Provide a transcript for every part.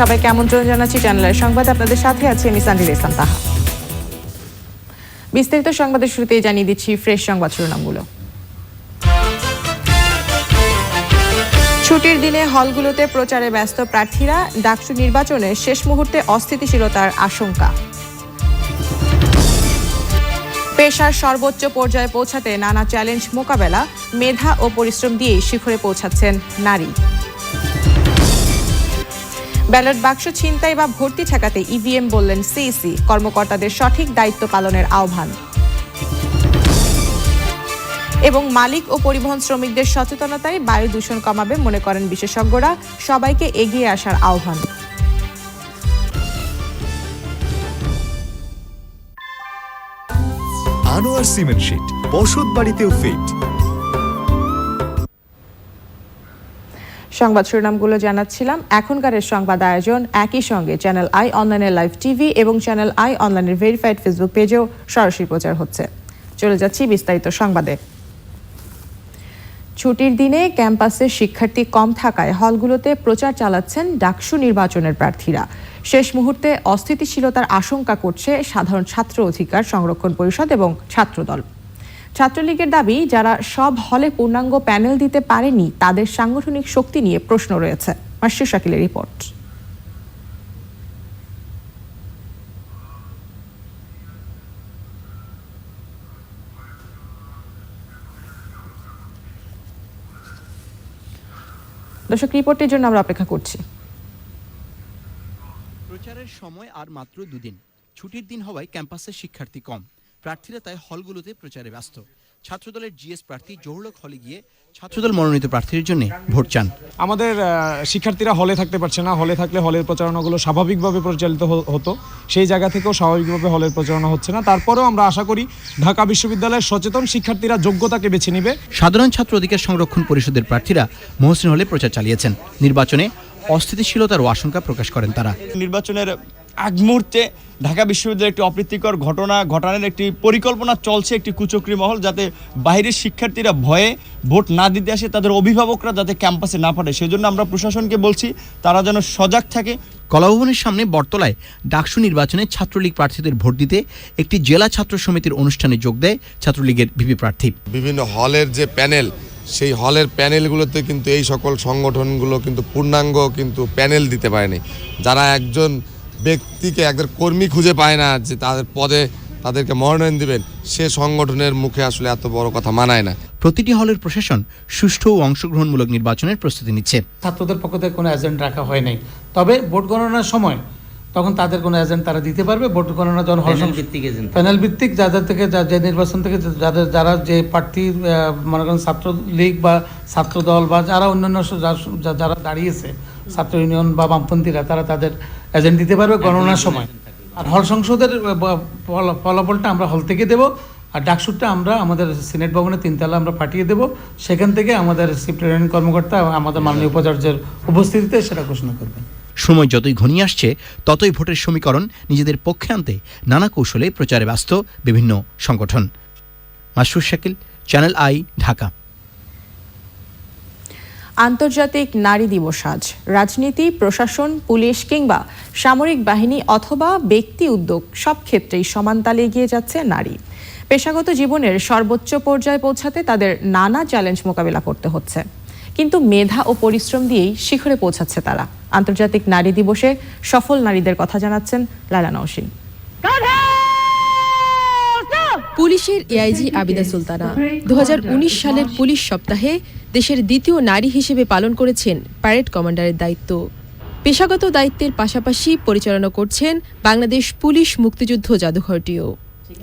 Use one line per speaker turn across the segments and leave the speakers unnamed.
সবাইকে আমন্ত্রণ জানাচ্ছি চ্যানেলের সংবাদ আপনাদের সাথে আছে আমি সানজিদ ইসলাম তাহা বিস্তারিত সংবাদের শুরুতে জানিয়ে দিচ্ছি ফ্রেশ সংবাদ শিরোনামগুলো ছুটির দিনে হলগুলোতে প্রচারে ব্যস্ত প্রার্থীরা ডাকসু নির্বাচনে শেষ মুহূর্তে অস্থিতিশীলতার আশঙ্কা পেশার সর্বোচ্চ পর্যায়ে পৌঁছাতে নানা চ্যালেঞ্জ মোকাবেলা মেধা ও পরিশ্রম দিয়েই শিখরে পৌঁছাচ্ছেন নারী ব্যালট বাক্স ছিনতাই বা ভর্তি ঠেকাতে ইভিএম e বললেন সিইসি e কর্মকর্তাদের সঠিক দায়িত্ব পালনের আহ্বান এবং মালিক ও পরিবহন শ্রমিকদের সচেতনতায় বায়ু দূষণ কমাবে মনে করেন বিশেষজ্ঞরা সবাইকে এগিয়ে আসার আহ্বান আনোয়ার সিমেন্ট শীট বসত বাড়িতেও ফিট সংবাদ শিরোনামগুলো জানাচ্ছিলাম এখনকারের সংবাদ আয়োজন একই সঙ্গে চ্যানেল আই অনলাইনের লাইভ টিভি এবং চ্যানেল আই অনলাইনের ভেরিফাইড ফেসবুক পেজেও সরাসরি প্রচার হচ্ছে চলে যাচ্ছি বিস্তারিত সংবাদে ছুটির দিনে ক্যাম্পাসে শিক্ষার্থী কম থাকায় হলগুলোতে প্রচার চালাচ্ছেন ডাকসু নির্বাচনের প্রার্থীরা শেষ মুহূর্তে অস্থিতিশীলতার আশঙ্কা করছে সাধারণ ছাত্র অধিকার সংরক্ষণ পরিষদ এবং ছাত্রদল ছাত্রলীগের দাবি যারা সব হলে পূর্ণাঙ্গ প্যানেল দিতে পারেনি তাদের সাংগঠনিক শক্তি নিয়ে প্রশ্ন রয়েছে মাসির শাকিলের রিপোর্ট দর্শক রিপোর্টের জন্য আমরা অপেক্ষা করছি
প্রচারের সময় আর মাত্র দুদিন ছুটির দিন হওয়ায় ক্যাম্পাসের শিক্ষার্থী কম প্রার্থীরা তাই হলগুলোতে প্রচারে ব্যস্ত ছাত্রদলের জিএস প্রার্থী জহুরলক হলে গিয়ে ছাত্রদল মনোনীত প্রার্থীর জন্য ভোট চান
আমাদের শিক্ষার্থীরা হলে থাকতে পারছে না হলে থাকলে হলের প্রচারণাগুলো স্বাভাবিকভাবে পরিচালিত হতো সেই জায়গা থেকেও স্বাভাবিকভাবে হলের প্রচারণা হচ্ছে না তারপরেও আমরা আশা করি ঢাকা বিশ্ববিদ্যালয়ের সচেতন শিক্ষার্থীরা যোগ্যতাকে বেছে নেবে
সাধারণ ছাত্র অধিকার সংরক্ষণ পরিষদের প্রার্থীরা মহসিন হলে প্রচার চালিয়েছেন নির্বাচনে অস্থিতিশীলতার আশঙ্কা প্রকাশ করেন তারা
নির্বাচনের আগ মুহূর্তে ঢাকা বিশ্ববিদ্যালয়ের একটি অপ্রীতিকর ঘটনা ঘটানোর একটি পরিকল্পনা চলছে একটি কুচক্রি মহল যাতে বাইরের শিক্ষার্থীরা ভয়ে ভোট না দিতে আসে তাদের অভিভাবকরা যাতে ক্যাম্পাসে না সেই জন্য আমরা প্রশাসনকে বলছি তারা যেন সজাগ থাকে
কলাভবনের সামনে বটতলায় ডাকসু নির্বাচনে ছাত্রলীগ প্রার্থীদের ভোট দিতে একটি জেলা ছাত্র সমিতির অনুষ্ঠানে যোগ দেয় ছাত্রলীগের ভিপি প্রার্থী
বিভিন্ন হলের যে প্যানেল সেই হলের প্যানেলগুলোতে কিন্তু এই সকল সংগঠনগুলো কিন্তু পূর্ণাঙ্গ কিন্তু প্যানেল দিতে পারেনি যারা একজন ব্যক্তিকে একদের কর্মী খুঁজে পায় না যে তাদের পদে তাদেরকে মনোনয়ন দিবেন সে সংগঠনের মুখে আসলে এত বড় কথা মানায় না
প্রতিটি হলের প্রশাসন সুষ্ঠু ও অংশগ্রহণমূলক নির্বাচনের প্রস্তুতি নিচ্ছে
ছাত্রদের পক্ষ থেকে কোনো এজেন্ট রাখা হয় নাই তবে ভোট গণনার সময় তখন তাদের কোনো এজেন্ট তারা দিতে পারবে ভোট গণনা যখন হল ভিত্তিক এজেন্ট প্যানেল ভিত্তিক যাদের থেকে যে নির্বাচন থেকে যাদের যারা যে প্রার্থী মনে করেন ছাত্র লীগ বা ছাত্র দল বা যারা অন্যান্য যারা দাঁড়িয়েছে ছাত্র ইউনিয়ন বা বামপন্থীরা তারা তাদের এজেন্ট দিতে পারবে গণনার সময় আর হল সংসদের ফলাফলটা আমরা হল থেকে দেবো আর ডাকসুটটা আমরা আমাদের সিনেট ভবনে তিনতলা আমরা পাঠিয়ে দেব সেখান থেকে আমাদের সিপ্লেন কর্মকর্তা আমাদের মাননীয় উপাচার্যের উপস্থিতিতে সেটা ঘোষণা করবেন
সময় যতই ঘনিয়ে আসছে ততই ভোটের সমীকরণ নিজেদের পক্ষে আনতে নানা কৌশলে প্রচারে ব্যস্ত বিভিন্ন সংগঠন মাসুর শাকিল চ্যানেল আই ঢাকা
আন্তর্জাতিক নারী দিবস আজ রাজনীতি প্রশাসন পুলিশ কিংবা সামরিক বাহিনী অথবা ব্যক্তি উদ্যোগ সব ক্ষেত্রেই সমান তালে এগিয়ে যাচ্ছে নারী পেশাগত জীবনের সর্বোচ্চ পর্যায়ে পৌঁছাতে তাদের নানা চ্যালেঞ্জ মোকাবেলা করতে হচ্ছে কিন্তু মেধা ও পরিশ্রম দিয়েই শিখরে পৌঁছাচ্ছে তারা আন্তর্জাতিক নারী দিবসে সফল নারীদের কথা জানাচ্ছেন লালা নওশিন পুলিশের এআইজি আবিদা সুলতানা দু সালের পুলিশ সপ্তাহে দেশের দ্বিতীয় নারী হিসেবে পালন করেছেন প্যারেড কমান্ডারের
দায়িত্ব পেশাগত দায়িত্বের পাশাপাশি
পরিচালনা করছেন বাংলাদেশ পুলিশ মুক্তিযুদ্ধ জাদুঘরটিও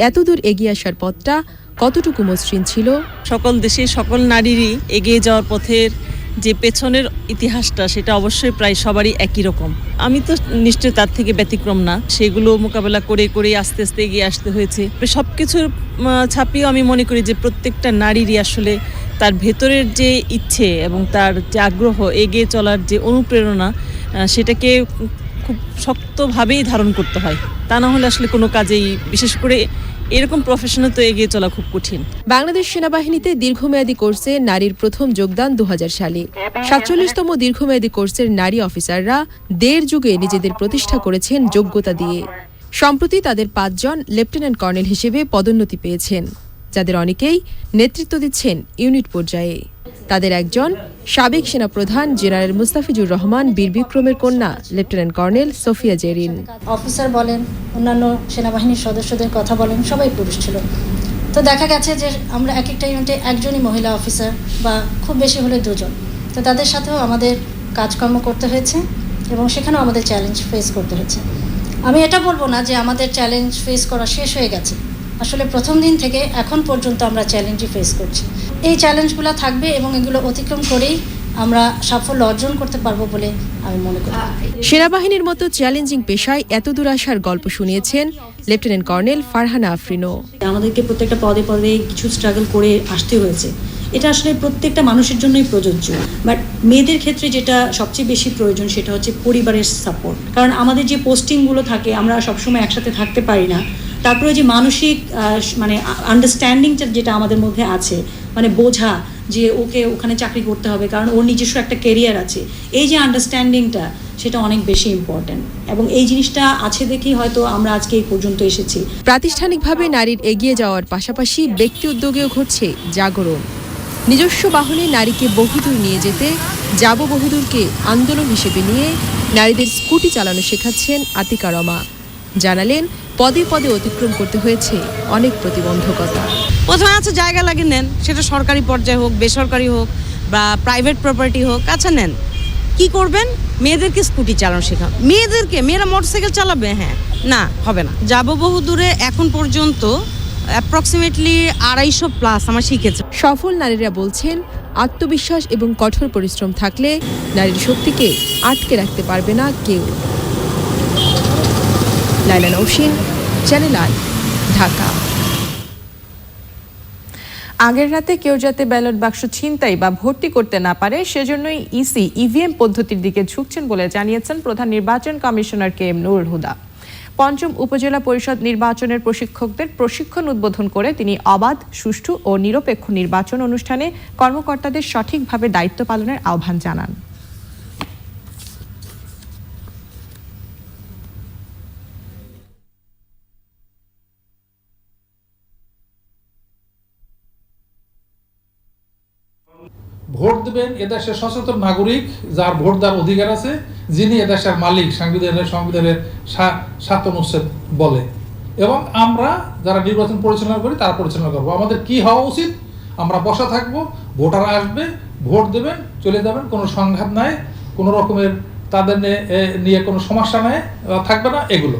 এতদূর এগিয়ে আসার পথটা কতটুকু মসৃণ ছিল সকল দেশে সকল নারীরই এগিয়ে যাওয়ার পথের যে পেছনের ইতিহাসটা সেটা অবশ্যই প্রায় সবারই একই রকম আমি তো নিশ্চয় তার থেকে ব্যতিক্রম না সেগুলো মোকাবেলা
করে করে আস্তে আস্তে এগিয়ে আসতে হয়েছে সব কিছুর ছাপিয়েও আমি মনে করি যে প্রত্যেকটা নারীরই আসলে তার ভেতরের যে ইচ্ছে এবং তার যে আগ্রহ এগিয়ে চলার যে অনুপ্রেরণা সেটাকে খুব শক্তভাবেই ধারণ করতে হয় তা না হলে আসলে কোনো কাজেই বিশেষ করে এরকম প্রফেশনাল তো এগিয়ে চলা খুব কঠিন বাংলাদেশ সেনাবাহিনীতে দীর্ঘমেয়াদী কোর্সে নারীর প্রথম যোগদান দু সালে সাতচল্লিশতম দীর্ঘমেয়াদী কোর্সের নারী অফিসাররা দেড় যুগে নিজেদের প্রতিষ্ঠা করেছেন যোগ্যতা দিয়ে
সম্প্রতি তাদের পাঁচজন লেফটেন্যান্ট কর্নেল হিসেবে পদোন্নতি পেয়েছেন যাদের অনেকেই নেতৃত্ব দিচ্ছেন ইউনিট পর্যায়ে তাদের একজন সাবেক সেনাপ্রধান জেনারেল মুস্তাফিজুর রহমান বীর বিক্রমের কন্যা lieutenant colonel Sophia Jerin officer বলেন অন্যান্য সেনাবাহিনীর সদস্যদের কথা বলেন সবাই পুরুষ ছিল তো দেখা গেছে যে আমরা এক একটা ইউনিটে একজনই মহিলা অফিসার বা খুব বেশি হলে দুজন তো
তাদের সাথেও আমাদের কাজকর্ম করতে হয়েছে এবং সেখানেও আমাদের চ্যালেঞ্জ ফেস করতে হয়েছে আমি এটা বলবো না যে আমাদের চ্যালেঞ্জ ফেস করা শেষ হয়ে গেছে আসলে প্রথম দিন থেকে এখন পর্যন্ত আমরা চ্যালেঞ্জই ফেস করছি এই চ্যালেঞ্জগুলো থাকবে এবং এগুলো অতিক্রম করেই আমরা সাফল্য অর্জন করতে পারবো বলে আমি মনে করি সেনাবাহিনীর মতো চ্যালেঞ্জিং পেশায় এত দূর আসার গল্প শুনিয়েছেন লেফটেন্যান্ট কর্নেল ফারহানা আফরিনো আমাদেরকে প্রত্যেকটা পদে পদে কিছু স্ট্রাগল করে আসতে হয়েছে এটা আসলে
প্রত্যেকটা মানুষের জন্যই প্রযোজ্য বাট মেয়েদের ক্ষেত্রে যেটা সবচেয়ে বেশি প্রয়োজন সেটা হচ্ছে পরিবারের সাপোর্ট
কারণ আমাদের যে পোস্টিংগুলো থাকে আমরা সবসময় একসাথে থাকতে পারি না তারপরে যে মানসিক মানে আন্ডারস্ট্যান্ডিংটা যেটা আমাদের মধ্যে আছে মানে বোঝা যে ওকে ওখানে চাকরি করতে হবে কারণ ওর নিজস্ব একটা কেরিয়ার আছে এই যে আন্ডারস্ট্যান্ডিংটা সেটা অনেক বেশি ইম্পর্ট্যান্ট এবং এই জিনিসটা আছে দেখেই হয়তো আমরা আজকে এই পর্যন্ত এসেছি প্রাতিষ্ঠানিকভাবে নারীর এগিয়ে যাওয়ার পাশাপাশি ব্যক্তি উদ্যোগেও ঘটছে জাগরণ নিজস্ব বাহনে নারীকে বহুদূর নিয়ে যেতে যাব বহুদূরকে আন্দোলন হিসেবে নিয়ে
নারীদের স্কুটি চালানো শেখাচ্ছেন আতিকা রমা জানালেন পদে পদে অতিক্রম করতে হয়েছে অনেক প্রতিবন্ধকতা প্রথমে আছে আচ্ছা, জায়গা লাগে নেন সেটা সরকারি পর্যায়ে হোক বেসরকারি হোক বা প্রাইভেট প্রপার্টি হোক আচ্ছা নেন কি করবেন মেয়েদেরকে স্কুটি চালানো শেখাও মেয়েদেরকে মেয়েরা মোটরসাইকেল
চালাবে হ্যাঁ না হবে না যাবো বহু দূরে এখন পর্যন্ত অ্যাপ্রক্সিমেটলি আড়াইশো প্লাস আমার শিখেছে সফল নারীরা বলছেন আত্মবিশ্বাস এবং কঠোর পরিশ্রম থাকলে নারীর শক্তিকে আটকে রাখতে পারবে না কেউ লাইলা নৌসিন
চ্যানেল আই ঢাকা আগের রাতে কেউ যাতে ব্যালট বাক্স ছিনতাই বা ভর্তি করতে না পারে সেজন্যই ইসি e ইভিএম e পদ্ধতির দিকে ঝুঁকছেন বলে জানিয়েছেন প্রধান নির্বাচন commissioner K M Nurul Huda পঞ্চম উপজেলা পরিষদ নির্বাচনের প্রশিক্ষকদের প্রশিক্ষণ উদ্বোধন করে তিনি অবাধ সুষ্ঠু ও নিরপেক্ষ নির্বাচন অনুষ্ঠানে কর্মকর্তাদের সঠিকভাবে দায়িত্ব পালনের আহ্বান জানান
ভোট দেবেন এদেশের সচেতন নাগরিক যার ভোট দেওয়ার অধিকার আছে যিনি এদেশের মালিক সাংবিধানের সংবিধানের সাত অনুচ্ছেদ বলে এবং আমরা যারা নির্বাচন পরিচালনা করি তারা পরিচালনা করবো আমাদের কি হওয়া উচিত আমরা বসা থাকবো ভোটার আসবে ভোট দেবেন চলে যাবেন কোনো সংঘাত নাই কোনো রকমের তাদের নিয়ে কোনো সমস্যা নাই থাকবে না এগুলো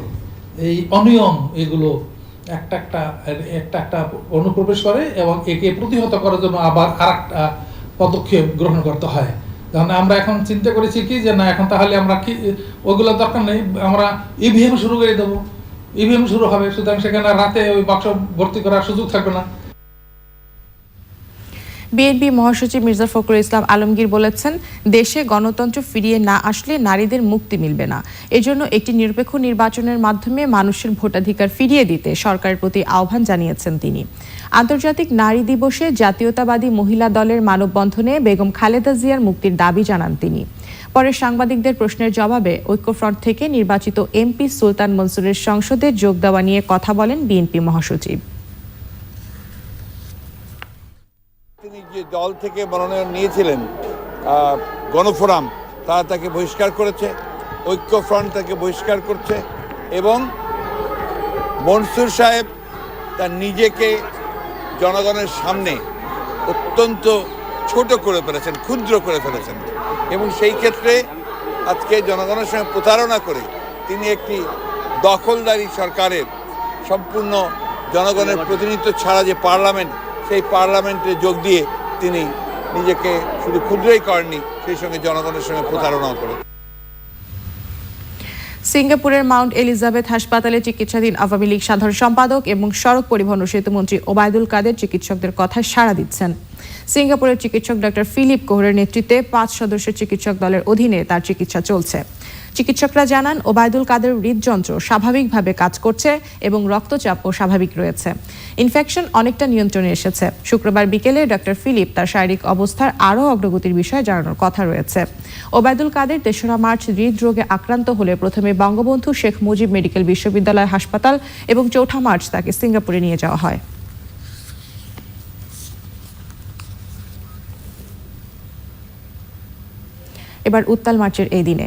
এই অনিয়ম এগুলো একটা একটা একটা একটা অনুপ্রবেশ করে এবং একে প্রতিহত করার জন্য আবার আর একটা পদক্ষেপ গ্রহণ করতে হয় কারণ আমরা এখন চিন্তা করেছি কি যে না এখন তাহলে আমরা কি ওইগুলো দরকার নেই আমরা ইভিএম e শুরু করে দেবো ইভিএম e শুরু হবে সুতরাং সেখানে রাতে ওই বাক্স ভর্তি করার সুযোগ থাকবে না
বিএনপি মহাসচিব মির্জা ফখরুল ইসলাম আলমগীর বলেছেন দেশে গণতন্ত্র ফিরিয়ে না আসলে নারীদের মুক্তি মিলবে না এজন্য একটি নিরপেক্ষ নির্বাচনের মাধ্যমে মানুষের ভোটাধিকার ফিরিয়ে দিতে সরকারের প্রতি আহ্বান জানিয়েছেন তিনি আন্তর্জাতিক নারী দিবসে জাতীয়তাবাদী মহিলা দলের মানববন্ধনে বেগম খালেদা জিয়ার মুক্তির দাবি জানান তিনি পরে সাংবাদিকদের প্রশ্নের জবাবে ঐক্যফ্রন্ট থেকে নির্বাচিত এমপি সুলতান মনসুরের সংসদে যোগ দেওয়া নিয়ে কথা বলেন বিএনপি মহাসচিব
তিনি যে দল থেকে মনোনয়ন নিয়েছিলেন গণফোরাম তারা তাকে বহিষ্কার করেছে ঐক্য ফ্রন্ট তাকে বহিষ্কার করছে এবং মনসুর সাহেব তার নিজেকে জনগণের সামনে অত্যন্ত ছোট করে ফেলেছেন ক্ষুদ্র করে ফেলেছেন এবং সেই ক্ষেত্রে আজকে জনগণের সঙ্গে প্রতারণা করে তিনি একটি দখলদারি সরকারের সম্পূর্ণ জনগণের প্রতিনিধিত্ব ছাড়া যে পার্লামেন্ট সেই পার্লামেন্টে যোগ দিয়ে তিনি নিজেকে শুধু ক্ষুদ্রই করেননি সেই সঙ্গে জনগণের সঙ্গে প্রতারণাও করে
সিঙ্গাপুরের মাউন্ট এলিজাবেথ হাসপাতালে চিকিৎসাধীন আওয়ামী লীগ সাধারণ সম্পাদক এবং সড়ক পরিবহন ও সেতুমন্ত্রী ওবায়দুল কাদের চিকিৎসকদের কথায় সাড়া দিচ্ছেন সিঙ্গাপুরের চিকিৎসক ডক্টর ফিলিপ কোহরের নেতৃত্বে পাঁচ সদস্যের চিকিৎসক দলের অধীনে তার চিকিৎসা চলছে চিকিৎসকরা জানান ওবায়দুল কাদের হৃদযন্ত্র স্বাভাবিকভাবে কাজ করছে এবং রক্তচাপও স্বাভাবিক রয়েছে ইনফেকশন অনেকটা নিয়ন্ত্রণে এসেছে শুক্রবার বিকেলে ডক্টর ফিলিপ তার শারীরিক অবস্থার আরও অগ্রগতির বিষয়ে জানানোর কথা রয়েছে ওবায়দুল কাদের তেসরা মার্চ হৃদরোগে আক্রান্ত হলে প্রথমে বঙ্গবন্ধু শেখ মুজিব মেডিকেল বিশ্ববিদ্যালয় হাসপাতাল এবং চৌঠা মার্চ তাকে সিঙ্গাপুরে নিয়ে যাওয়া হয় এবার উত্তাল মার্চের এই দিনে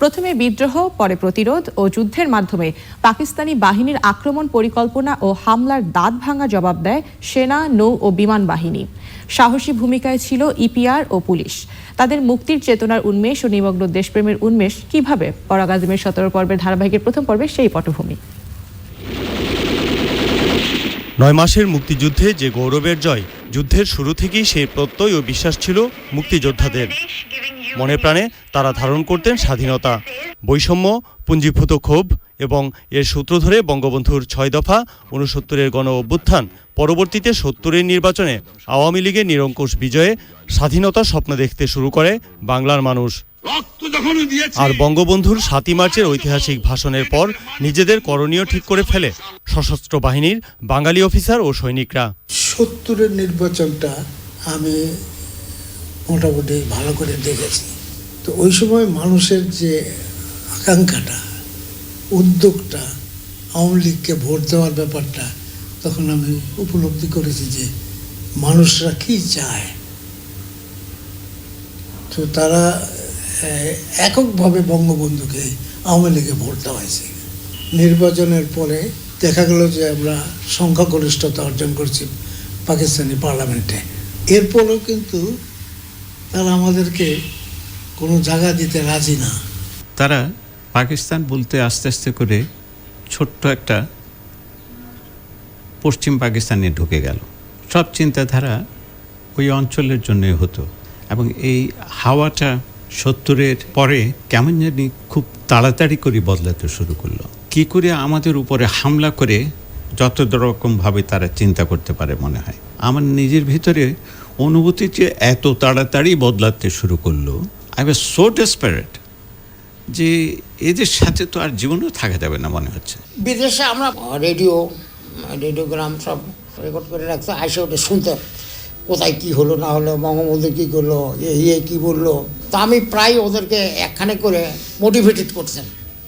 প্রথমে বিদ্রোহ পরে প্রতিরোধ ও যুদ্ধের মাধ্যমে পাকিস্তানি বাহিনীর আক্রমণ পরিকল্পনা ও হামলার দাঁত ভাঙা জবাব দেয় সেনা নৌ ও বিমান বাহিনী সাহসী ভূমিকায় ছিল ইপিআর ও পুলিশ তাদের মুক্তির চেতনার উন্মেষ ও নিমগ্ন দেশপ্রেমের উন্মেষ কিভাবে পরাগ আজমের সতেরো পর্বের ধারাবাহিকের প্রথম পর্বে সেই পটভূমি
নয় মাসের মুক্তিযুদ্ধে যে গৌরবের জয় যুদ্ধের শুরু থেকেই সেই প্রত্যয় ও বিশ্বাস ছিল মুক্তিযোদ্ধাদের মনে প্রাণে তারা ধারণ করতেন স্বাধীনতা বৈষম্য পুঞ্জীভূত ক্ষোভ এবং এর সূত্র ধরে বঙ্গবন্ধুর ছয় দফা উনসত্তরের গণ অভ্যুত্থান পরবর্তীতে সত্তরের নির্বাচনে আওয়ামী লীগের নিরঙ্কুশ বিজয়ে স্বাধীনতা স্বপ্ন দেখতে শুরু করে বাংলার মানুষ আর বঙ্গবন্ধুর সাতই মার্চের ঐতিহাসিক ভাষণের পর নিজেদের করণীয় ঠিক করে ফেলে সশস্ত্র বাহিনীর বাঙালি অফিসার ও সৈনিকরা
সত্তরের নির্বাচনটা আমি মোটামুটি ভালো করে দেখেছি তো ওই সময় মানুষের যে আকাঙ্ক্ষাটা উদ্যোগটা আওয়ামী লীগকে ভোট দেওয়ার ব্যাপারটা তখন আমি উপলব্ধি করেছি যে মানুষরা কি চায় তো তারা এককভাবে বঙ্গবন্ধুকে আওয়ামী লীগে ভোট দেওয়াইছে নির্বাচনের পরে দেখা গেল যে আমরা সংখ্যাগরিষ্ঠতা অর্জন করছি পাকিস্তানি পার্লামেন্টে এরপরও কিন্তু তারা আমাদেরকে কোনো জায়গা দিতে রাজি না
তারা পাকিস্তান বলতে আস্তে আস্তে করে ছোট্ট একটা পশ্চিম পাকিস্তানে ঢুকে গেল সব চিন্তাধারা ওই অঞ্চলের জন্যই হতো এবং এই হাওয়াটা সত্তরের পরে কেমন জানি খুব তাড়াতাড়ি করে বদলাতে শুরু করলো কি করে আমাদের উপরে হামলা করে যত রকমভাবে তারা চিন্তা করতে পারে মনে হয় আমার নিজের ভিতরে অনুভূতি যে এত তাড়াতাড়ি বদলাতে শুরু করলো আই ওয়াজ সো ডেসপারেট যে এদের সাথে তো আর জীবনেও থাকা যাবে না মনে হচ্ছে
বিদেশে আমরা রেডিও রেডিওগ্রাম সব রেকর্ড করে রাখতো আসে ওটা শুনতাম কোথায় কি হলো না হলো বঙ্গবন্ধু কী করলো ইয়ে কী বললো তা আমি প্রায় ওদেরকে একখানে করে মোটিভেটেড করতেন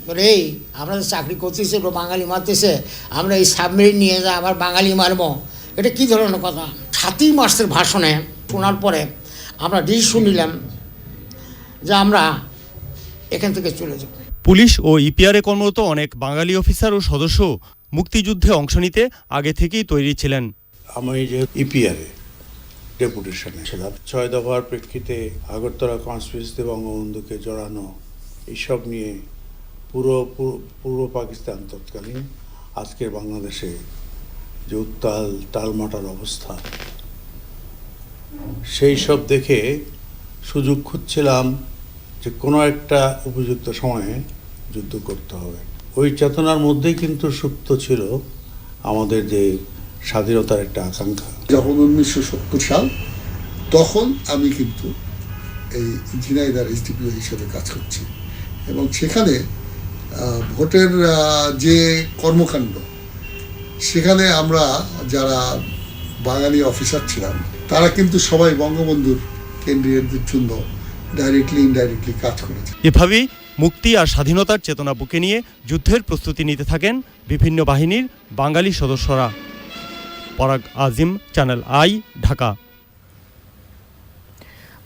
বলে এই আমরা তো চাকরি করতেছি বাঙালি মারতেছে আমরা এই সাবমেরিন নিয়ে যা আবার বাঙালি মারবো এটা কি ধরনের কথা সাতই মাসের ভাষণে শোনার পরে আমরা ডিসিশন নিলাম যে আমরা এখান থেকে চলে যাব
পুলিশ ও ইপিআরে e কর্মরত অনেক বাঙালি অফিসার ও সদস্য মুক্তিযুদ্ধে অংশ নিতে আগে থেকেই তৈরি ছিলেন
আমি যে ইপিআরে e ডেপুটেশন ছিলাম ছয় দফার প্রেক্ষিতে আগরতলা কনস্টিটিউন্সি বঙ্গবন্ধুকে জড়ানো এইসব নিয়ে পুরো পূর্ব পাকিস্তান তৎকালীন আজকের বাংলাদেশে যে উত্তাল টালমাটার অবস্থা সেই সব দেখে সুযোগ খুঁজছিলাম যে কোনো একটা উপযুক্ত সময়ে যুদ্ধ করতে হবে ওই চেতনার মধ্যেই কিন্তু সুপ্ত ছিল আমাদের যে স্বাধীনতার একটা আকাঙ্ক্ষা
যখন উনিশশো সত্তর সাল তখন আমি কিন্তু এই ইঞ্জিনিয়ার এসডিপিও হিসেবে কাজ করছি এবং সেখানে ভোটের যে কর্মকাণ্ড সেখানে আমরা যারা বাঙালি অফিসার ছিলাম তারা কিন্তু সবাই বঙ্গবন্ধুর ক্যান্ডিডেটদের জন্য ডাইরেক্টলি ইনডাইরেক্টলি কাজ করেছে
এভাবেই মুক্তি আর স্বাধীনতার চেতনা বুকে নিয়ে যুদ্ধের প্রস্তুতি নিতে থাকেন বিভিন্ন বাহিনীর বাঙালি সদস্যরা পরাগ আজিম চ্যানেল আই ঢাকা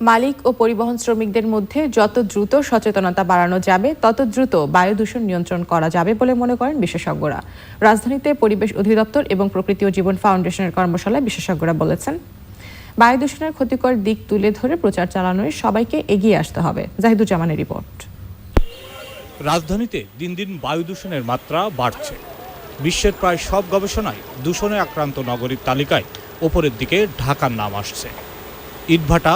মালিক ও পরিবহন শ্রমিকদের মধ্যে যত দ্রুত সচেতনতা বাড়ানো যাবে তত দ্রুত বায়ু দূষণ নিয়ন্ত্রণ করা যাবে বলে মনে করেন বিশেষজ্ঞরা রাজধানীতে পরিবেশ অধিদপ্তর এবং প্রকৃতি ও জীবন ফাউন্ডেশনের কর্মশালায় বিশেষজ্ঞরা বলেছেন বায়ু দূষণের ক্ষতিকর দিক তুলে ধরে প্রচার চালানোয় সবাইকে এগিয়ে আসতে হবে জাহিদুজ্জামানের রিপোর্ট
রাজধানীতে দিন দিন বায়ু দূষণের মাত্রা বাড়ছে বিশ্বের প্রায় সব গবেষণায় দূষণে আক্রান্ত নগরীর তালিকায় ওপরের দিকে ঢাকার নাম আসছে ইটভাটা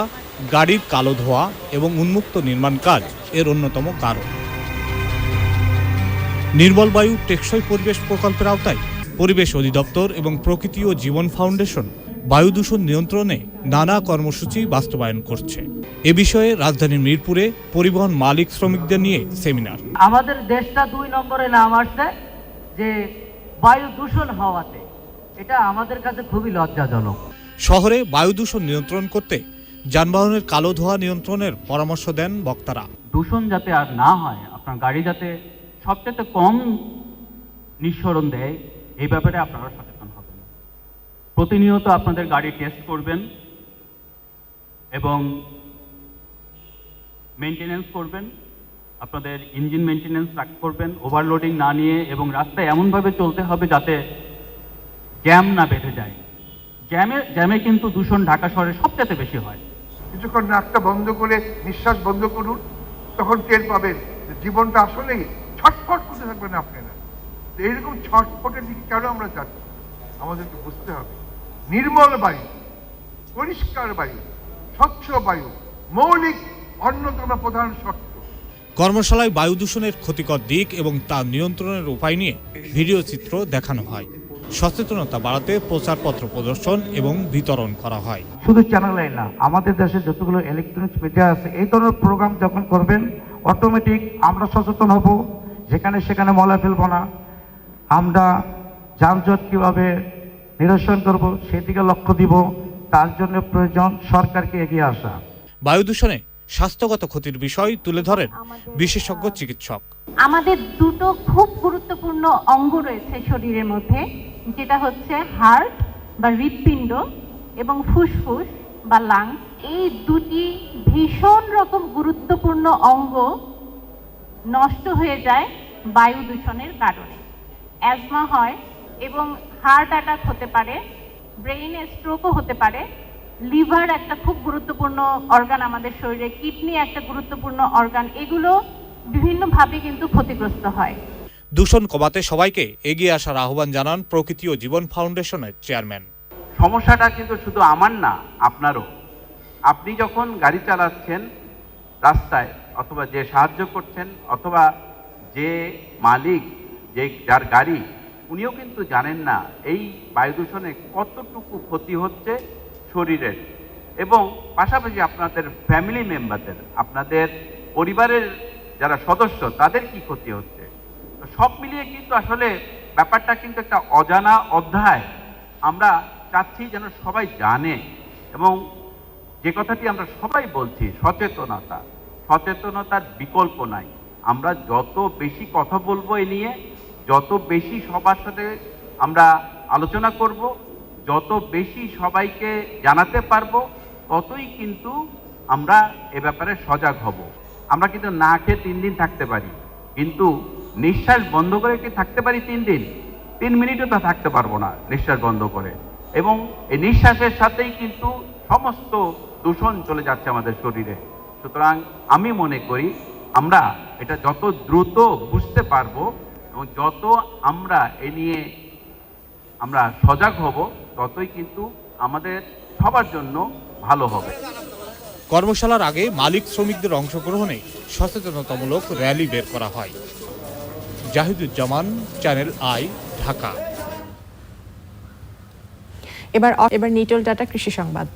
গাড়ির কালো ধোয়া এবং উন্মুক্ত নির্মাণ কাজ এর অন্যতম কারণ নির্মল বায়ু টেকসই পরিবেশ প্রকল্পের আওতায় পরিবেশ অধিদপ্তর এবং প্রকৃতি ও জীবন ফাউন্ডেশন বায়ু দূষণ নিয়ন্ত্রণে নানা কর্মসূচি বাস্তবায়ন করছে এ বিষয়ে রাজধানীর মিরপুরে পরিবহন মালিক শ্রমিকদের নিয়ে সেমিনার
আমাদের দেশটা দুই নম্বরে নাম আসছে যে বায়ু দূষণ হওয়াতে এটা আমাদের কাছে খুবই লজ্জাজনক
শহরে বায়ু দূষণ নিয়ন্ত্রণ করতে যানবাহনের কালো ধোয়া নিয়ন্ত্রণের পরামর্শ দেন বক্তারা
দূষণ যাতে আর না হয় আপনার গাড়ি যাতে সবচেয়ে কম নিঃসরণ দেয় এই ব্যাপারে আপনারা সচেতন হবেন প্রতিনিয়ত আপনাদের গাড়ি টেস্ট করবেন এবং মেনটেনেন্স করবেন আপনাদের ইঞ্জিন মেনটেনেন্স রাখ করবেন ওভারলোডিং না নিয়ে এবং রাস্তায় এমনভাবে চলতে হবে যাতে জ্যাম না বেঁধে যায় জ্যামে জ্যামে কিন্তু দূষণ ঢাকা শহরে সবচেয়ে বেশি হয়
কিছুক্ষণ নাকটা বন্ধ করে নিঃশ্বাস বন্ধ করুন তখন টের পাবেন জীবনটা আসলেই ছটফট করতে থাকবেন আপনারা তো এইরকম ছটফটের দিকে কেন আমরা যাচ্ছি আমাদেরকে বুঝতে হবে নির্মল বায়ু পরিষ্কার বায়ু স্বচ্ছ বায়ু মৌলিক অন্যতম প্রধান শর্ত
কর্মশালায় বায়ু দূষণের ক্ষতিকর দিক এবং তা নিয়ন্ত্রণের উপায় নিয়ে ভিডিও চিত্র দেখানো হয় সচেতনতা বাড়াতে প্রচারপত্র প্রদর্শন এবং বিতরণ করা হয়
শুধু চ্যানেলে না আমাদের দেশে যতগুলো ইলেকট্রনিক্স মিডিয়া আছে এই ধরনের প্রোগ্রাম যখন করবেন অটোমেটিক আমরা সচেতন হব যেখানে সেখানে মলা ফেলব না আমরা যানজট কীভাবে নিরসন করব সেদিকে লক্ষ্য দিব তার জন্য প্রয়োজন সরকারকে এগিয়ে আসা
বায়ু দূষণে স্বাস্থ্যগত ক্ষতির বিষয় তুলে ধরেন বিশেষজ্ঞ চিকিৎসক
আমাদের দুটো খুব গুরুত্বপূর্ণ অঙ্গ রয়েছে শরীরের মধ্যে যেটা হচ্ছে হার্ট বা হৃৎপিণ্ড এবং ফুসফুস বা লাং এই দুটি ভীষণ রকম গুরুত্বপূর্ণ অঙ্গ নষ্ট হয়ে যায় বায়ু দূষণের কারণে অ্যাজমা হয় এবং হার্ট অ্যাটাক হতে পারে ব্রেইন স্ট্রোকও হতে পারে লিভার একটা খুব গুরুত্বপূর্ণ অর্গান আমাদের শরীরে কিডনি একটা গুরুত্বপূর্ণ অর্গান এগুলো বিভিন্নভাবে কিন্তু ক্ষতিগ্রস্ত হয়
দূষণ কমাতে সবাইকে এগিয়ে আসার আহ্বান জানান প্রকৃতি ও জীবন ফাউন্ডেশনের চেয়ারম্যান
সমস্যাটা কিন্তু শুধু আমার না আপনারও আপনি যখন গাড়ি চালাচ্ছেন রাস্তায় অথবা যে সাহায্য করছেন অথবা যে মালিক যে যার গাড়ি উনিও কিন্তু জানেন না এই বায়ু দূষণে কতটুকু ক্ষতি হচ্ছে শরীরের এবং পাশাপাশি আপনাদের ফ্যামিলি মেম্বারদের আপনাদের পরিবারের যারা সদস্য তাদের কি ক্ষতি হচ্ছে তো সব মিলিয়ে কিন্তু আসলে ব্যাপারটা কিন্তু একটা অজানা অধ্যায় আমরা চাচ্ছি যেন সবাই জানে এবং যে কথাটি আমরা সবাই বলছি সচেতনতা সচেতনতার বিকল্প নাই আমরা যত বেশি কথা বলবো এ নিয়ে যত বেশি সবার সাথে আমরা আলোচনা করব যত বেশি সবাইকে জানাতে পারবো ততই কিন্তু আমরা এ ব্যাপারে সজাগ হব আমরা কিন্তু না খেয়ে তিন দিন থাকতে পারি কিন্তু নিঃশ্বাস বন্ধ করে কি থাকতে পারি তিন দিন তিন মিনিটও তা থাকতে পারবো না নিঃশ্বাস বন্ধ করে এবং এই নিঃশ্বাসের সাথেই কিন্তু সমস্ত দূষণ চলে যাচ্ছে আমাদের শরীরে সুতরাং আমি মনে করি আমরা এটা যত দ্রুত বুঝতে পারবো এবং যত আমরা এ নিয়ে আমরা সজাগ হব ততই কিন্তু আমাদের সবার জন্য ভালো হবে
কর্মশালার আগে মালিক শ্রমিকদের অংশগ্রহণে সচেতনতামূলক র্যালি বের করা হয় জাহিদুজ্জামান চ্যানেল আই ঢাকা
এবার এবার নিটল ডাটা কৃষি সংবাদ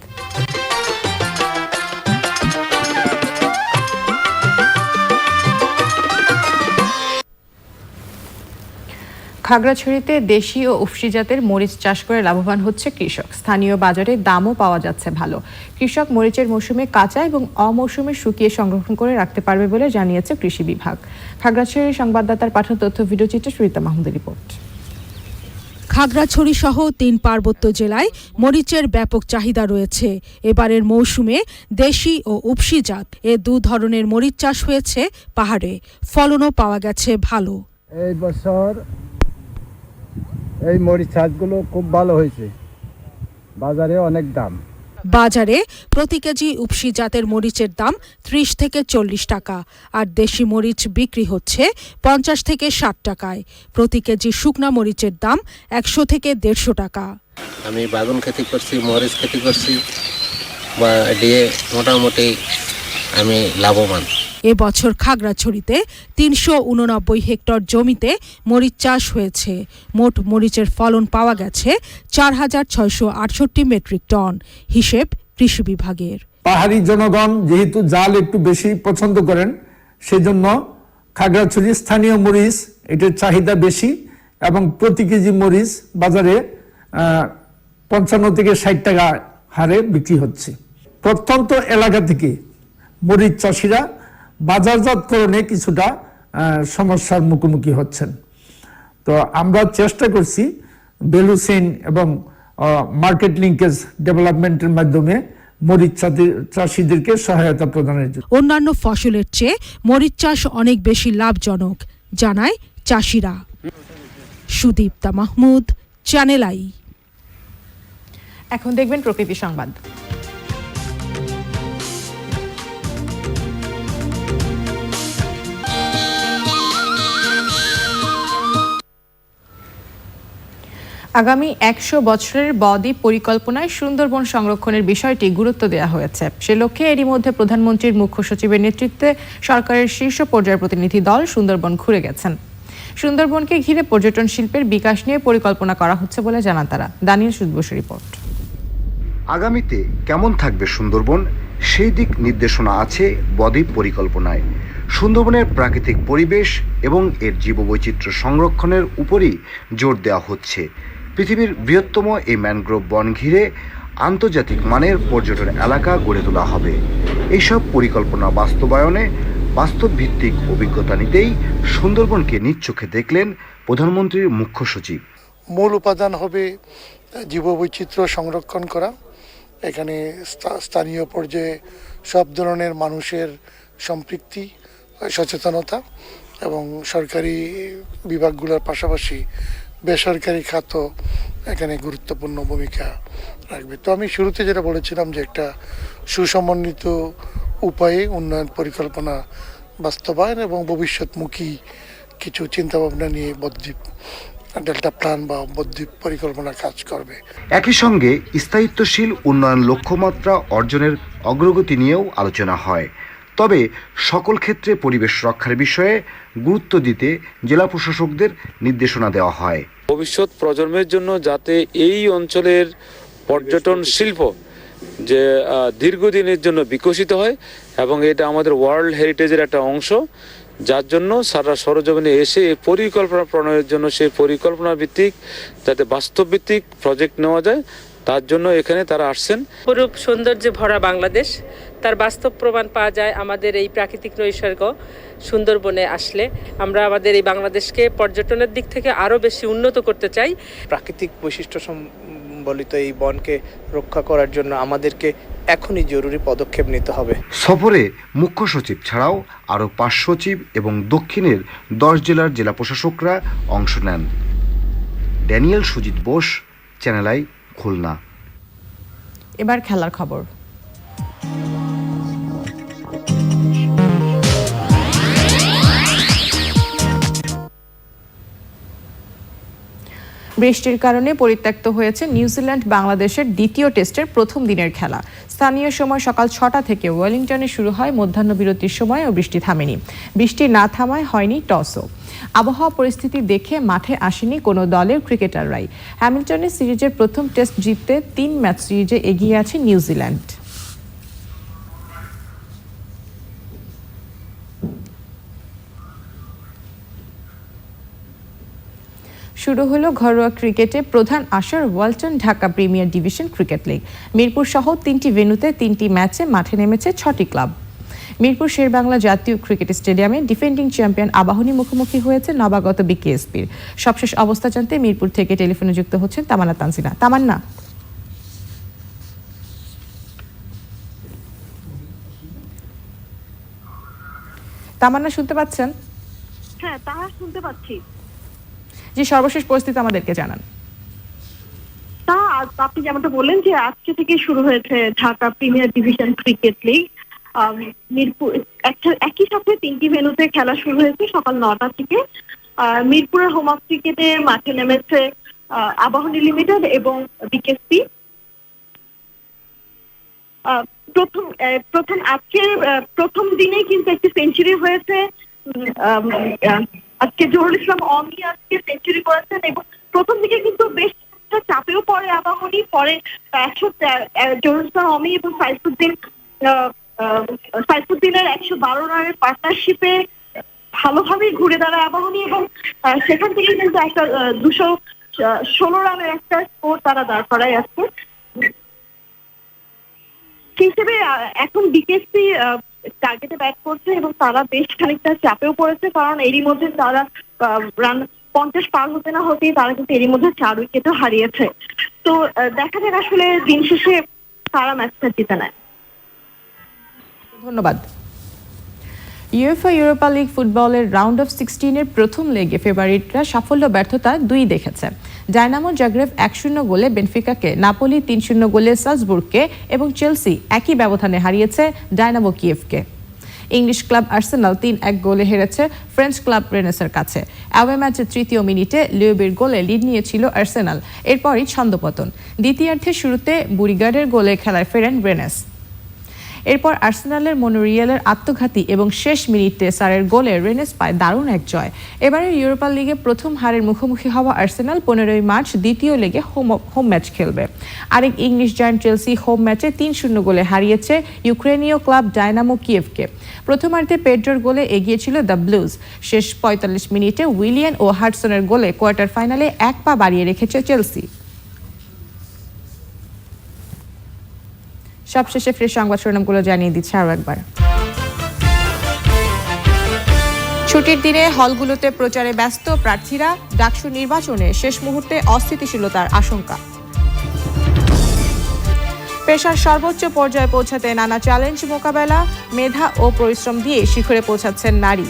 খাগড়াছড়িতে দেশি ও উফসি জাতের মরিচ চাষ করে লাভবান হচ্ছে কৃষক স্থানীয় বাজারে দামও পাওয়া যাচ্ছে ভালো কৃষক মরিচের মৌসুমে কাঁচা এবং অমৌসুমে শুকিয়ে সংরক্ষণ করে রাখতে পারবে বলে জানিয়েছে কৃষি বিভাগ খাগড়াছড়ির সংবাদদাতার পাঠানো তথ্য ভিডিও চিত্র সুরিতা মাহমুদের রিপোর্ট
খাগড়াছড়ি সহ তিন পার্বত্য জেলায় মরিচের ব্যাপক চাহিদা রয়েছে এবারের মৌসুমে দেশি ও উপসি জাত এ দু ধরনের মরিচ চাষ হয়েছে পাহাড়ে ফলনও পাওয়া গেছে ভালো
এই বছর এই মরিচ চাষগুলো খুব ভালো হয়েছে বাজারে অনেক দাম
বাজারে প্রতি কেজি উপসি জাতের মরিচের দাম ত্রিশ থেকে চল্লিশ টাকা আর দেশি মরিচ বিক্রি হচ্ছে পঞ্চাশ থেকে ষাট টাকায় প্রতি কেজি শুকনা মরিচের দাম একশো থেকে দেড়শো টাকা
আমি বাগুন খেতে করছি মরিচ খেতে করছি বা দিয়ে মোটামুটি আমি লাভবান
এবছর খাগড়াছড়িতে তিনশো উননব্বই হেক্টর জমিতে মরিচ চাষ হয়েছে মোট মরিচের ফলন পাওয়া গেছে চার হাজার ছয়শো আটষট্টি মেট্রিক টন হিসেব কৃষি বিভাগের
পাহাড়ি জনগণ যেহেতু জাল একটু বেশি পছন্দ করেন সেজন্য খাগড়াছড়ি স্থানীয় মরিচ এটার চাহিদা বেশি এবং প্রতি কেজি মরিচ বাজারে পঞ্চান্ন থেকে ষাট টাকা হারে বিক্রি হচ্ছে প্রত্যন্ত এলাকা থেকে মরিচ চাষিরা বাজারজাতকরণে কিছুটা সমস্যার মুখোমুখি হচ্ছেন তো আমরা চেষ্টা করছি বেলুসিন এবং মার্কেট লিঙ্কেজ ডেভেলপমেন্টের মাধ্যমে মরিচ চাষীদেরকে সহায়তা প্রদানের জন্য
অন্যান্য ফসলের চেয়ে মরিচ চাষ অনেক বেশি লাভজনক জানায় চাষিরা সুদীপ্তা মাহমুদ চ্যানেল আই
এখন দেখবেন প্রকৃতি সংবাদ আগামী একশো বছরের বদ্বীপ পরিকল্পনায় সুন্দরবন সংরক্ষণের বিষয়টি গুরুত্ব দেওয়া হয়েছে সে লক্ষ্যে এরই মধ্যে প্রধানমন্ত্রীর মুখ্য সচিবের নেতৃত্বে সরকারের শীর্ষ পর্যায়ের প্রতিনিধি দল সুন্দরবন ঘুরে গেছেন সুন্দরবনকে ঘিরে পর্যটন শিল্পের বিকাশ নিয়ে পরিকল্পনা করা হচ্ছে বলে জানান তারা দানিল সুদবসু রিপোর্ট
আগামীতে কেমন থাকবে সুন্দরবন সেই দিক নির্দেশনা আছে বদ্বীপ পরিকল্পনায় সুন্দরবনের প্রাকৃতিক পরিবেশ এবং এর জীববৈচিত্র্য সংরক্ষণের উপরই জোর দেওয়া হচ্ছে পৃথিবীর বৃহত্তম এই ম্যানগ্রোভ বন ঘিরে আন্তর্জাতিক মানের পর্যটন এলাকা গড়ে তোলা হবে এইসব পরিকল্পনা বাস্তবায়নে বাস্তব ভিত্তিক অভিজ্ঞতা নিতেই সুন্দরবনকে নিচ্চোখে দেখলেন প্রধানমন্ত্রীর মুখ্য সচিব
মূল উপাদান হবে জীববৈচিত্র্য সংরক্ষণ করা এখানে স্থানীয় পর্যায়ে সব ধরনের মানুষের সম্পৃক্তি সচেতনতা এবং সরকারি বিভাগগুলোর পাশাপাশি বেসরকারি খাত এখানে গুরুত্বপূর্ণ ভূমিকা রাখবে তো আমি শুরুতে যেটা বলেছিলাম যে একটা সুসমন্বিত উপায়ে উন্নয়ন পরিকল্পনা বাস্তবায়ন এবং ভবিষ্যৎমুখী কিছু চিন্তাভাবনা নিয়ে বদ্বীপ ডেল্টা প্ল্যান বা বদ্বীপ পরিকল্পনা কাজ করবে
একই সঙ্গে স্থায়িত্বশীল উন্নয়ন লক্ষ্যমাত্রা অর্জনের অগ্রগতি নিয়েও আলোচনা হয় তবে সকল ক্ষেত্রে পরিবেশ রক্ষার বিষয়ে গুরুত্ব দিতে জেলা প্রশাসকদের নির্দেশনা দেওয়া হয়
ভবিষ্যৎ প্রজন্মের জন্য যাতে এই অঞ্চলের পর্যটন শিল্প যে দীর্ঘদিনের জন্য বিকশিত হয় এবং এটা আমাদের ওয়ার্ল্ড হেরিটেজের একটা অংশ যার জন্য সারা সরজমিনে এসে এই পরিকল্পনা প্রণয়ের জন্য সেই পরিকল্পনা ভিত্তিক যাতে বাস্তব ভিত্তিক প্রজেক্ট নেওয়া যায় তার জন্য এখানে তারা আসছেন
অপরূপ সৌন্দর্যে ভরা বাংলাদেশ তার বাস্তব প্রমাণ পাওয়া যায় আমাদের এই প্রাকৃতিক নৈসর্গ সুন্দরবনে আসলে আমরা আমাদের এই বাংলাদেশকে পর্যটনের দিক থেকে আরও বেশি উন্নত করতে চাই
প্রাকৃতিক বৈশিষ্ট্য সম্বলিত এই বনকে রক্ষা করার জন্য আমাদেরকে এখনই জরুরি পদক্ষেপ নিতে হবে
সফরে মুখ্য সচিব ছাড়াও আরও পাঁচ সচিব এবং দক্ষিণের দশ জেলার জেলা প্রশাসকরা অংশ নেন Daniel Sujit Bose channel I Khulna
এবার খেলার খবর বৃষ্টির কারণে পরিত্যক্ত হয়েছে নিউজিল্যান্ড বাংলাদেশের দ্বিতীয় টেস্টের প্রথম দিনের খেলা স্থানীয় সময় সকাল ছটা থেকে ওয়েলিংটনে শুরু হয় মধ্যাহ্ন বিরতির সময় ও বৃষ্টি থামেনি বৃষ্টি না থামায় হয়নি টসও আবহাওয়া পরিস্থিতি দেখে মাঠে আসেনি কোনো দলের ক্রিকেটাররাই হ্যামিল্টনের সিরিজের প্রথম টেস্ট জিততে তিন ম্যাচ সিরিজে এগিয়ে আছে নিউজিল্যান্ড শুরু হলো ঘরোয়া ক্রিকেটে প্রধান আসর Walton Dhaka premier division cricket league Mirpur সহ তিনটি ভেন্যুতে তিনটি ম্যাচে মাঠে নেমেছে ছটি ক্লাব মিরপুর শেরবাংলা জাতীয় ক্রিকেট স্টেডিয়ামে ডিফেন্ডিং চ্যাম্পিয়ন আবাহনী মুখোমুখি হয়েছে নবাগত বিকেএসপির সবশেষ অবস্থা জানতে মিরপুর থেকে টেলিফোনে যুক্ত হচ্ছেন তামান্না তানসিনা তামান্না তামান্না শুনতে পাচ্ছেন
হ্যাঁ তাহা শুনতে পাচ্ছি
যে সর্বশেষ পরিস্থিতি আমাদেরকে জানান
তা আপনি যেমনটা বললেন যে আজকে থেকে শুরু হয়েছে Dhaka premier division cricket league Mirpur একই সাথে তিনটি ভেনুতে খেলা শুরু হয়েছে সকাল নটা থেকে মিরপুরের হোম অফ ক্রিকেটে মাঠে নেমেছে আবাহনী লিমিটেড এবং বিকেসি প্রথম প্রথম আজকের প্রথম দিনে কিন্তু একটি সেঞ্চুরি হয়েছে আজকে জহুরুল ইসলাম অমি আজকে সেঞ্চুরি করেছেন এবং প্রথম দিকে কিন্তু বেশ চাপেও পড়ে আবাহনী পরে একশো জহুরুল ইসলাম অমি এবং সাইফুদ্দিন সাইফুদ্দিনের একশো বারো রানের পার্টনারশিপে ভালোভাবেই ঘুরে দাঁড়ায় আবাহনী এবং সেখান থেকে কিন্তু একটা দুশো ষোলো রানের একটা স্কোর তারা দাঁড় করায় আজকে হিসেবে এখন আহ টার্গেটে ব্যাট করছে এবং তারা বেশ খানিকটা চাপেও পড়েছে কারণ এরই মধ্যে তারা রান পঞ্চাশ পার হতে না হতেই তারা কিন্তু এরই মধ্যে চার উইকেটও হারিয়েছে তো দেখা যাক আসলে দিন শেষে তারা ম্যাচটা জিতে নেয়
ধন্যবাদ ইউএফা ইউরোপা লিগ ফুটবলের রাউন্ড অফ সিক্সটিনের প্রথম লেগে ফেভারিটরা সাফল্য ব্যর্থতা দুই দেখেছে ডায়নামো জাগ্রেভ এক শূন্য গোলে বেনফিকাকে নাপোলি তিন শূন্য গোলে সালসবুর্গকে এবং চেলসি একই ব্যবধানে হারিয়েছে ডায়নামো কিয়েভকে ইংলিশ ক্লাব আর্সেনাল তিন এক গোলে হেরেছে ফ্রেঞ্চ ক্লাব রেনেসের কাছে অ্যাওয়ে ম্যাচের তৃতীয় মিনিটে লিওবের গোলে লিড নিয়েছিল আর্সেনাল এরপরই ছন্দপতন দ্বিতীয়ার্ধের শুরুতে বুড়িগার্ডের গোলে খেলায় ফেরেন রেনেস এরপর আর্সেনালের মনোরিয়ালের আত্মঘাতী এবং শেষ মিনিটে সারের গোলে রেনেস পায় দারুণ এক জয় এবারের ইউরোপা লিগে প্রথম হারের মুখোমুখি হওয়া আর্সেনাল পনেরোই মার্চ দ্বিতীয় লেগে হোম হোম ম্যাচ খেলবে আরেক ইংলিশ জয়েন্ট চেলসি হোম ম্যাচে তিন শূন্য গোলে হারিয়েছে ইউক্রেনীয় ক্লাব ডায়নামো কিয়েভকে প্রথমার্ধে পেড্রোর গোলে এগিয়েছিল দ্য ব্লুজ শেষ পঁয়তাল্লিশ মিনিটে উইলিয়ান ও হার্টসনের গোলে কোয়ার্টার ফাইনালে এক পা বাড়িয়ে রেখেছে চেলসি সবশেষে ফ্রেশ সংবাদ শিরোনামগুলো জানিয়ে দিচ্ছে আরো একবার ছুটির দিনে হলগুলোতে প্রচারে ব্যস্ত প্রার্থীরা ডাকসু নির্বাচনে শেষ মুহূর্তে অস্থিতিশীলতার আশঙ্কা পেশার সর্বোচ্চ পর্যায়ে পৌঁছাতে নানা চ্যালেঞ্জ মোকাবেলা মেধা ও পরিশ্রম দিয়ে শিখরে পৌঁছাচ্ছেন নারী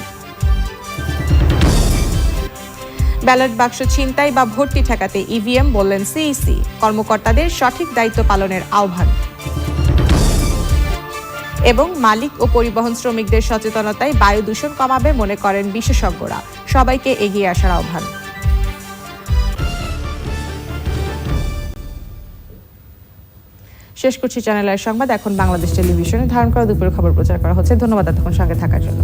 ব্যালট বাক্স ছিনতাই বা ভর্তি ঠেকাতে ইভিএম বললেন সিইসি কর্মকর্তাদের সঠিক দায়িত্ব পালনের আহ্বান এবং মালিক ও পরিবহন শ্রমিকদের সচেতনতায় বায়ু দূষণ কমাবে মনে করেন বিশেষজ্ঞরা সবাইকে এগিয়ে আসার আহ্বান শেষ করছি চ্যানেলের সংবাদ এখন বাংলাদেশ টেলিভিশনে ধারণ করা দুপুরের খবর প্রচার করা হচ্ছে ধন্যবাদ এতক্ষণ সঙ্গে থাকার জন্য